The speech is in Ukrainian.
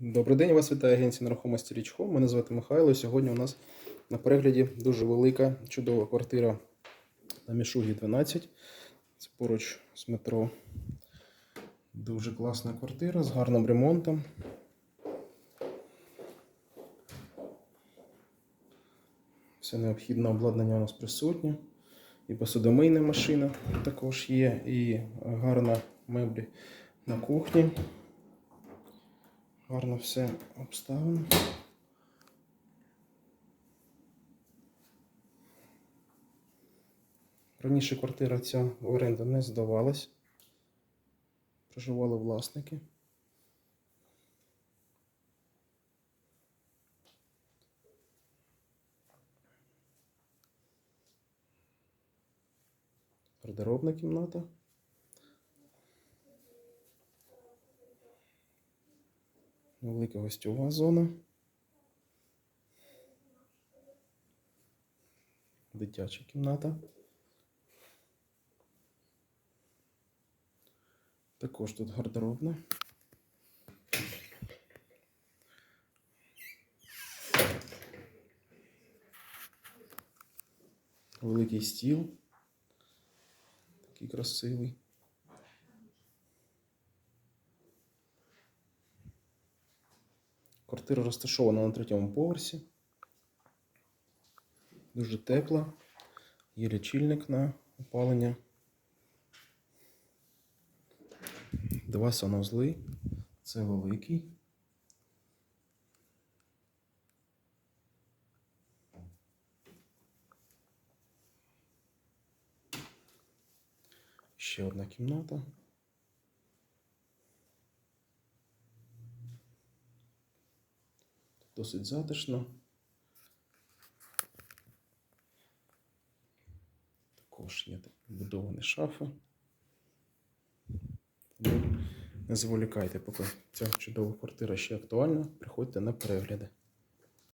Добрий день, вас вітає агенція нерухомості Річко. Мене звати Михайло. Сьогодні у нас на перегляді дуже велика, чудова квартира на Мішугі 12. Це поруч з метро. Дуже класна квартира з гарним ремонтом. Все необхідне обладнання у нас присутнє. І посудомийна машина також є, і гарна меблі на кухні. Гарно все обставлено. Раніше квартира ця в оренду не здавалась. Проживали власники. Гардеробна кімната. Велика гостьова зона. Дитяча кімната. Також тут гардеробна. Великий стіл. Такий красивий. Квартира розташована на третьому поверсі. Дуже тепла. Є лічильник на опалення. Два санузли. Це великий. Ще одна кімната. Досить затишно. Також є вбудовані шафи. Не зволікайте, поки ця чудова квартира ще актуальна. Приходьте на перегляди.